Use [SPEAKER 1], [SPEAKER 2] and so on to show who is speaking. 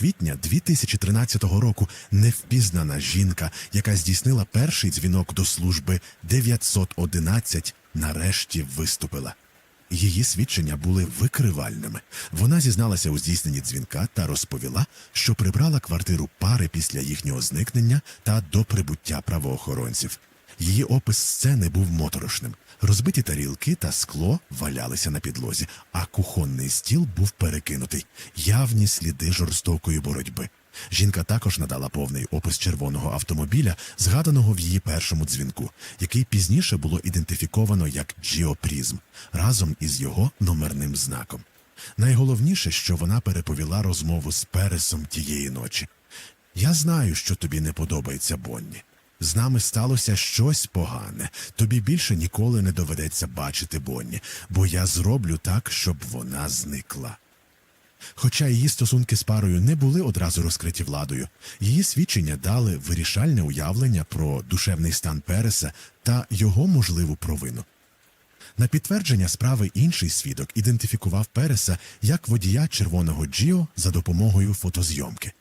[SPEAKER 1] квітня 2013 року невпізнана жінка, яка здійснила перший дзвінок до служби 911, нарешті виступила. Її свідчення були викривальними. Вона зізналася у здійсненні дзвінка та розповіла, що прибрала квартиру пари після їхнього зникнення та до прибуття правоохоронців. Її опис сцени був моторошним. Розбиті тарілки та скло валялися на підлозі, а кухонний стіл був перекинутий. Явні сліди жорстокої боротьби. Жінка також надала повний опис червоного автомобіля, згаданого в її першому дзвінку, який пізніше було ідентифіковано як Джіопрізм разом із його номерним знаком. Найголовніше, що вона переповіла розмову з Пересом тієї ночі. Я знаю, що тобі не подобається Бонні. З нами сталося щось погане. Тобі більше ніколи не доведеться бачити Бонні, бо я зроблю так, щоб вона зникла. Хоча її стосунки з парою не були одразу розкриті владою, її свідчення дали вирішальне уявлення про душевний стан Переса та його можливу провину. На підтвердження справи інший свідок ідентифікував Переса як водія червоного Джіо за допомогою фотозйомки.